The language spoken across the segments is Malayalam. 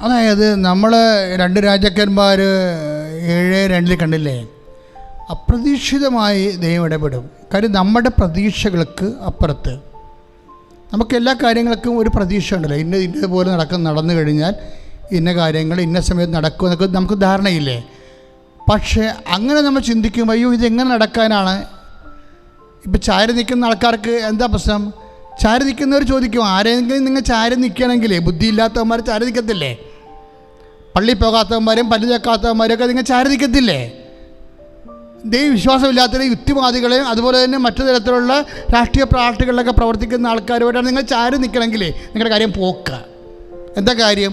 അതായത് നമ്മൾ രണ്ട് രാജാക്കന്മാർ ഏഴ് രണ്ടിൽ കണ്ടില്ലേ? അപ്രതീക്ഷിതമായി ദൈവം ഇടപെടും. കാര്യം നമ്മുടെ പ്രതീക്ഷകൾക്ക് അപ്പുറത്ത്. നമുക്ക് എല്ലാ കാര്യങ്ങൾക്കും ഒരു പ്രതീക്ഷ ഉണ്ടല്ലോ. ഇന്ന ഇന്നതുപോലെ നടക്കും നടന്നു കഴിഞ്ഞാൽ ഇന്ന കാര്യങ്ങൾ ഇന്ന സമയത്ത് നടക്കും എന്നൊക്കെ നമുക്ക് ധാരണയില്ലേ? പക്ഷേ അങ്ങനെ നമ്മൾ ചിന്തിക്കുമ്പോൾ അയ്യോ ഇതെങ്ങനെ നടക്കാനാണ്? ഇപ്പം ചാരി നിൽക്കുന്ന ആൾക്കാർക്ക് എന്താ പ്രശ്നം? ചാരി നിൽക്കുന്നവർ ചോദിക്കും ആരെങ്കിലും നിങ്ങൾ ചാരി നിൽക്കണമെങ്കിലേ? ബുദ്ധിയില്ലാത്തവന്മാർ ചാരി നിൽക്കത്തില്ലേ? പള്ളി പോകാത്തവന്മാരും പല്ല് ചേക്കാത്തവന്മാരും ഒക്കെ നിങ്ങൾ ചാരതിക്കത്തില്ലേ നിൽക്കത്തില്ലേ ദൈവ വിശ്വാസമില്ലാത്തവരെ യുക്തിവാദികളെയും അതുപോലെ തന്നെ മറ്റു തരത്തിലുള്ള രാഷ്ട്രീയ പാർട്ടികളിലൊക്കെ പ്രവർത്തിക്കുന്ന ആൾക്കാരോടാണ് നിങ്ങൾ ചാരി നിൽക്കണമെങ്കിലേ നിങ്ങളുടെ കാര്യം പോക്ക. എന്താ കാര്യം?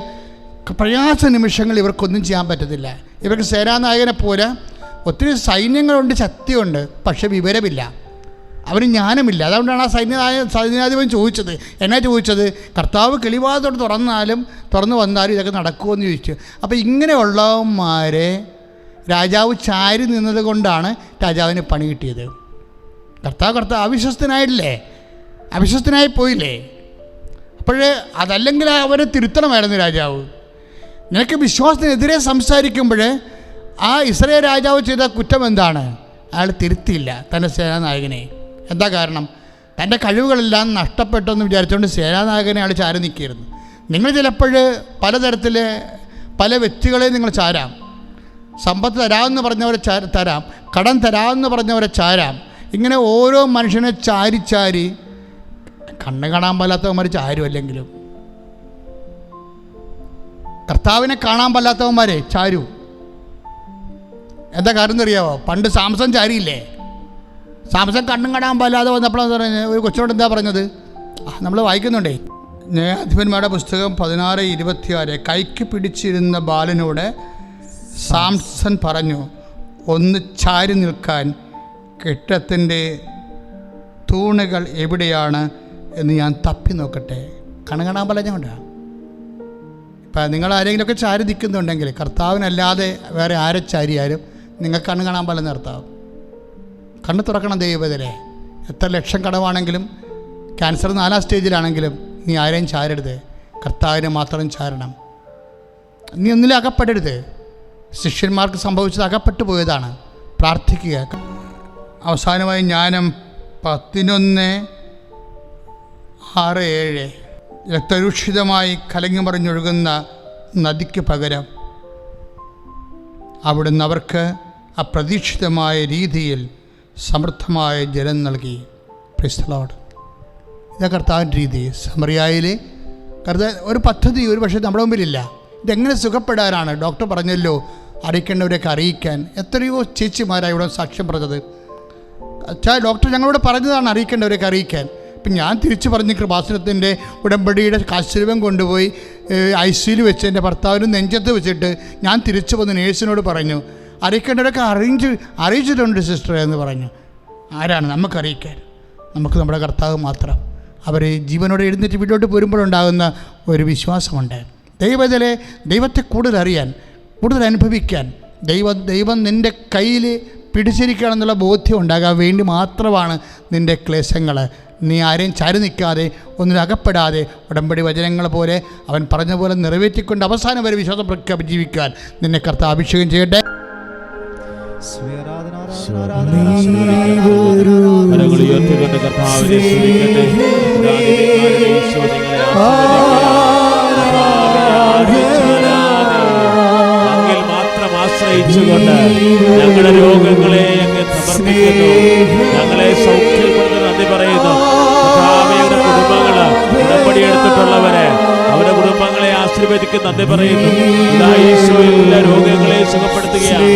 പ്രയാസ നിമിഷങ്ങൾ ഇവർക്കൊന്നും ചെയ്യാൻ പറ്റത്തില്ല. ഇവർക്ക് സേനാനായകനെ പോലെ ഒത്തിരി സൈന്യങ്ങളുണ്ട് ശക്തിയുണ്ട് പക്ഷെ വിവരമില്ല. അവന് ജ്ഞാനമില്ല. അതുകൊണ്ടാണ് ആ സൈന്യനായ സൈന്യാധിപൻ ചോദിച്ചത്. എന്നാ ചോദിച്ചത്? കർത്താവ് കിളിവാതോട് തുറന്നാലും തുറന്നു വന്നാലും ഇതൊക്കെ നടക്കുമെന്ന് ചോദിച്ചു. അപ്പോൾ ഇങ്ങനെയുള്ളവന്മാരെ രാജാവ് ചാരി നിന്നത് കൊണ്ടാണ് രാജാവിന് പണി കിട്ടിയത്. കർത്താവ് കർത്താവ് അവിശ്വസ്തനായില്ലേ അവിശ്വസ്തനായി പോയില്ലേ? അപ്പോഴേ അതല്ലെങ്കിൽ അവരെ തിരുത്തണമായിരുന്നു രാജാവ്. നിനക്ക് വിശ്വാസത്തിനെതിരെ സംസാരിക്കുമ്പോൾ ആ ഇസ്രയേൽ രാജാവ് ചെയ്ത കുറ്റം എന്താണ്? അയാൾ തിരുത്തിയില്ല. തന്റെ സേനാനായകനെ. എന്താ കാരണം? തന്റെ കഴിവുകളെല്ലാം നഷ്ടപ്പെട്ടെന്ന് വിചാരിച്ചുകൊണ്ട് സേനാനായകനെ അയാൾ ചാരി നിൽക്കിയിരുന്നു നിങ്ങൾ ചിലപ്പോൾ പലതരത്തിൽ പല വ്യക്തികളെ നിങ്ങൾ ചാരാം. സമ്പത്ത് തരാമെന്ന് പറഞ്ഞവരെ തരാം. കടം തരാമെന്ന് പറഞ്ഞവരെ ചാരാം. ഇങ്ങനെ ഓരോ മനുഷ്യനെ ചാരി ചാരി കണ്ണ് കാണാൻ പാലാത്തവന്മാർ ചാരും അല്ലെങ്കിലും. കർത്താവിനെ കാണാൻ പാലാത്തവന്മാരെ ചാരു. എന്താ കാരണം എന്നറിയാവോ പണ്ട് സാംസൺ ചാരിയില്ലേ? സാംസൺ കണ്ണും കടാൻ പാല്ലാതെ വന്നപ്പോഴാണ് പറഞ്ഞത് ഒരു കൊച്ചിനോട് എന്താ പറഞ്ഞത്? നമ്മൾ വായിക്കുന്നുണ്ടേ. ന്യായാധിപന്മാരുടെ പുസ്തകം പതിനാറ് ഇരുപത്തിയാറ് കൈക്ക് പിടിച്ചിരുന്ന ബാലനോട് സാംസൺ പറഞ്ഞു ഒന്ന് ചാരി നിൽക്കാൻ കെട്ടത്തിന്റെ തൂണുകൾ എവിടെയാണ് എന്ന് ഞാൻ തപ്പി നോക്കട്ടെ. കണകണാൻ പറഞ്ഞുകൊണ്ടാണ് ഇപ്പം നിങ്ങൾ ആരെങ്കിലുമൊക്കെ ചാരി നിൽക്കുന്നുണ്ടെങ്കിൽ കർത്താവിനല്ലാതെ വേറെ ആരെ ചാരിയാലും നിങ്ങൾ കണ്ണു കാണാൻ പല നിർത്താവും കണ്ണ് തുറക്കണം ദൈവത്തിലെ എത്ര ലക്ഷം കടവാണെങ്കിലും ക്യാൻസർ നാലാം സ്റ്റേജിലാണെങ്കിലും നീ ആരെയും ചാരരുത്. കർത്താവിനെ മാത്രം ചാരണം. നീ ഒന്നിലും അകപ്പെടരുത്. ശിഷ്യന്മാർക്ക് സംഭവിച്ചത് അകപ്പെട്ടു പോയതാണ്. പ്രാർത്ഥിക്കുക. അവസാനമായി ജ്ഞാനം പതിനൊന്ന് ആറ് ഏഴ്. രക്തരൂക്ഷിതമായി കലങ്ങി മറിഞ്ഞൊഴുകുന്ന നദിക്ക് പകരം അവിടുന്ന് അവർക്ക് അപ്രതീക്ഷിതമായ രീതിയിൽ സമൃദ്ധമായ ജലം നൽകി. പ്രിസ്തലോട് ഇതാ കർത്താവിന്റെ രീതി. സമറിയായിൽ കർത്താവ് ഒരു പദ്ധതി ഒരു പക്ഷേ നമ്മുടെ മുമ്പിലില്ല. ഇതെങ്ങനെ സുഖപ്പെടാനാണ്? ഡോക്ടർ പറഞ്ഞല്ലോ അറിയിക്കേണ്ടവരെയൊക്കെ അറിയിക്കാൻ. എത്രയോ ചേച്ചിമാരാണ് ഇവിടെ സാക്ഷ്യം പറഞ്ഞത്. അച്ഛാ ഡോക്ടർ ഞങ്ങളോട് പറഞ്ഞതാണ് അറിയിക്കേണ്ടവരെയൊക്കെ അറിയിക്കാൻ. ഇപ്പം ഞാൻ തിരിച്ചു പറഞ്ഞ് കൃപാസനത്തിന്റെ ഉടമ്പടിയുടെ കാശ്രൂപം കൊണ്ടുപോയി ഐ സിയിൽ വെച്ച് എന്റെ ഭർത്താവിന് നെഞ്ചത്ത് വെച്ചിട്ട് ഞാൻ തിരിച്ചു വന്ന് നേഴ്സിനോട് പറഞ്ഞു അറിയിക്കേണ്ടവരൊക്കെ അറിയിച്ച് അറിയിച്ചിട്ടുണ്ട് സിസ്റ്റർ എന്ന് പറഞ്ഞു. ആരാണ്? നമുക്കറിയിക്കാൻ നമുക്ക് നമ്മുടെ കർത്താവ് മാത്രം. അവർ ജീവനോടെ എഴുന്നേറ്റ് വീട്ടിലോട്ട് പോരുമ്പോഴുണ്ടാകുന്ന ഒരു വിശ്വാസമുണ്ട്. ദൈവത്തിലെ ദൈവത്തെ കൂടുതൽ അറിയാൻ കൂടുതൽ അനുഭവിക്കാൻ ദൈവ ദൈവം നിന്റെ കയ്യിൽ പിടിച്ചിരിക്കുകയാണെന്നുള്ള ബോധ്യം ഉണ്ടാകാൻ വേണ്ടി മാത്രമാണ് നിന്റെ ക്ലേശങ്ങൾ നീ ആരെയും ചാരി നിൽക്കാതെ ഒന്നിനും അകപ്പെടാതെ ഉടമ്പടി വചനങ്ങൾ പോലെ അവൻ പറഞ്ഞ പോലെ നിറവേറ്റിക്കൊണ്ട് അവസാനം വരെ വിശ്വാസം പ്രഖ്യാപി ജീവിക്കാൻ നിന്നെ കർത്താവ് അഭിഷേകം ചെയ്യട്ടെ. ഉയർത്തിക്കൊണ്ട് മാത്രം ആശ്രയിച്ചുകൊണ്ട് ഞങ്ങളുടെ രോഗങ്ങളെ സമർപ്പിക്കുന്നു ഞങ്ങളെ സൗഖ്യപ്പെടുന്ന നന്ദി പറയുന്നു കർത്താവയുടെ കുടുംബങ്ങൾ ഉടമ്പടി എടുത്തിട്ടുള്ളവരെ അവരുടെ കുടുംബങ്ങളെ ആശീർവദിക്കുന്ന നന്ദി പറയുന്നു എല്ലാ രോഗങ്ങളെയും സുഖപ്പെടുത്തുകയാണ്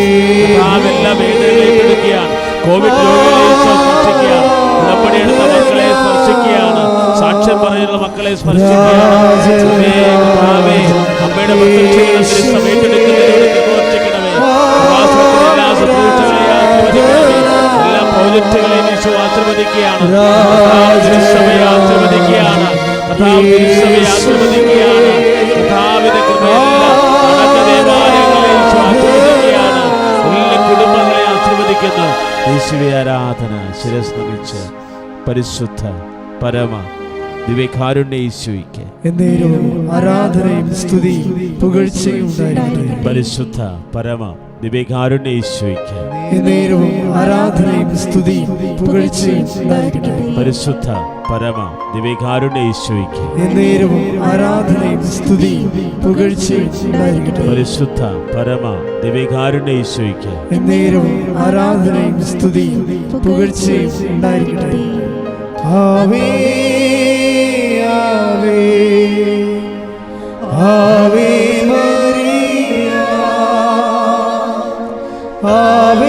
എല്ലാ വേദനകളെയും കോവിഡ് സ്പർശിക്കുകയാണ്. ഉടമ്പടി എടുത്ത മക്കളെ സ്പർശിക്കുകയാണ്. സാക്ഷ്യം പറഞ്ഞിരുന്ന മക്കളെ സ്പർശിക്കുകയാണ്. അമ്മേ, യേശുവെ ആരാധന ശിരസ് നമിച്ച് പരിശുദ്ധ പരമ ആരാധനയും സ്തുതിയും പുകഴ്ചയും പരിശുദ്ധ പരമ ദിവ്യകാരുണ്യ ഈശോയ്ക്ക് എന്നേരവും ആരാധനയും സ്തുതിയും പുകഴ്ചയും ഉണ്ടായിരിക്കട്ടെ. പരിശുദ്ധ പരമ ദിവ്യകാരുണ്യ ഈശോയ്ക്ക് എന്നേരവും ആരാധനയും സ്തുതിയും പുകഴ്ചയും ഉണ്ടായിരിക്കട്ടെ. പരിശുദ്ധ പരമ ദിവ്യകാരുണ്യ ഈശോയ്ക്ക് ആരാധനയും സ്തുതിയും പുകഴ്ചയും ഉണ്ടായിരിക്കട്ടെ. ആവേ ആവേ ആവേ ആവേ